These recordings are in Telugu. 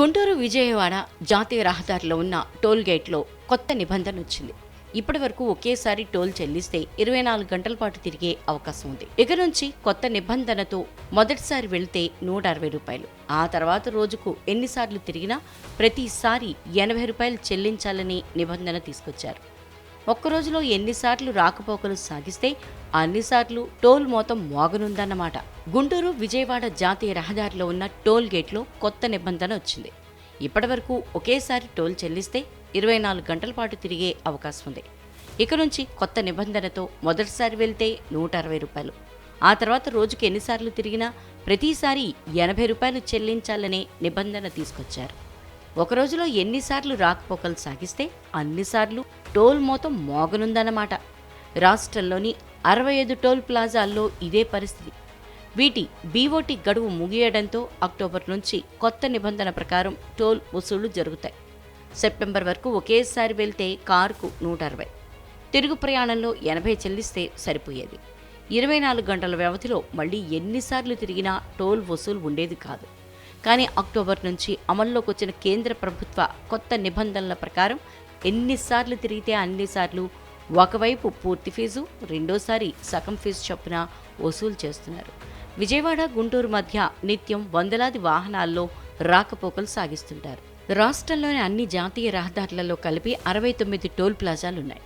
గుంటూరు విజయవాడ జాతీయ రహదారిలో ఉన్న టోల్ గేట్లో కొత్త నిబంధన వచ్చింది. ఇప్పటి వరకు ఒకేసారి టోల్ చెల్లిస్తే ఇరవై నాలుగు గంటల పాటు తిరిగే అవకాశం ఉంది. ఇక నుంచి కొత్త నిబంధనతో మొదటిసారి వెళితే నూట అరవై రూపాయలు. ఆ తర్వాత రోజుకు ఎన్నిసార్లు తిరిగినా ప్రతిసారి ఎనభై రూపాయలు చెల్లించాలని నిబంధన తీసుకొచ్చారు. ఒక్కరోజులో ఎన్నిసార్లు రాకపోకలు సాగిస్తే అన్నిసార్లు టోల్ మోతం మోగనుందన్నమాట. గుంటూరు విజయవాడ జాతీయ రహదారిలో ఉన్న టోల్ గేట్లో కొత్త నిబంధన వచ్చింది. ఇప్పటివరకు ఒకేసారి టోల్ చెల్లిస్తే ఇరవై నాలుగు గంటల పాటు తిరిగే అవకాశం ఉంది ఇక నుంచి కొత్త నిబంధనతో మొదటిసారి వెళ్తే నూట అరవై రూపాయలు. ఆ తర్వాత రోజుకి ఎన్నిసార్లు తిరిగినా ప్రతిసారి ఎనభై రూపాయలు చెల్లించాలనే నిబంధన తీసుకొచ్చారు. ఒక రోజులో ఎన్నిసార్లు రాకపోకలు సాగిస్తే అన్నిసార్లు టోల్ మోతం మోగనుందన్నమాట. రాష్ట్రంలోని అరవై ఐదు టోల్ ప్లాజాల్లో ఇదే పరిస్థితి. వీటి బీఓటీ గడువు ముగియడంతో అక్టోబర్ నుంచి కొత్త నిబంధన ప్రకారం టోల్ వసూళ్ళు జరుగుతాయి. సెప్టెంబర్ వరకు ఒకేసారి వెళ్తే కారుకు నూట అరవై తిరుగు ప్రయాణంలో ఎనభై చెల్లిస్తే సరిపోయేది. ఇరవై నాలుగు గంటల వ్యవధిలో మళ్ళీ ఎన్నిసార్లు తిరిగినా టోల్ వసూలు ఉండేది కాదు. కానీ అక్టోబర్ నుంచి అమల్లోకి వచ్చిన కేంద్ర ప్రభుత్వ కొత్త నిబంధనల ప్రకారం ఎన్నిసార్లు తిరిగితే అన్నిసార్లు ఒకవైపు పూర్తి ఫీజు రెండోసారి సగం ఫీజు చొప్పున వసూలు చేస్తున్నారు. విజయవాడ గుంటూరు మధ్య నిత్యం వందలాది వాహనాల్లో రాకపోకలు సాగిస్తుంటారు. రాష్ట్రంలోని అన్ని జాతీయ రహదారులలో కలిపి అరవై తొమ్మిది టోల్ ప్లాజాలున్నాయి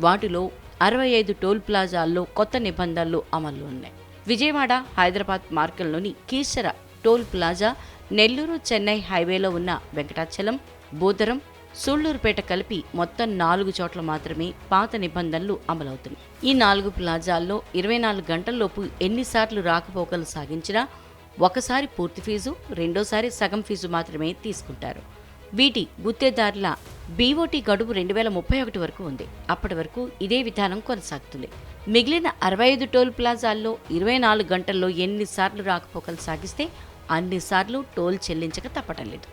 వాటిలో అరవై ఐదు టోల్ ప్లాజాల్లో కొత్త నిబంధనలు అమల్లో ఉన్నాయి. విజయవాడ హైదరాబాద్ మార్గంలోని కీసర టోల్ ప్లాజా నెల్లూరు చెన్నై హైవేలో ఉన్న వెంకటాచలం బూదరం సూళ్ళూరుపేట కలిపి మొత్తం నాలుగు చోట్ల మాత్రమే పాత నిబంధనలు అమలవుతున్నాయి. ఈ నాలుగు ప్లాజాల్లో ఇరవై నాలుగు గంటల్లోపు ఎన్నిసార్లు రాకపోకలు సాగించినా ఒకసారి పూర్తి ఫీజు రెండోసారి సగం ఫీజు మాత్రమే తీసుకుంటారు. వీటి గుత్తేదారుల బీఓటీ గడువు రెండు వేల ముప్పై ఒకటి వరకు ఉంది. అప్పటి వరకు ఇదే విధానం కొనసాగుతుంది. మిగిలిన అరవై ఐదు టోల్ ప్లాజాల్లో ఇరవై నాలుగు గంటల్లో ఎన్నిసార్లు రాకపోకలు సాగిస్తే అన్నిసార్లు టోల్ చెల్లించక తప్పటం లేదు.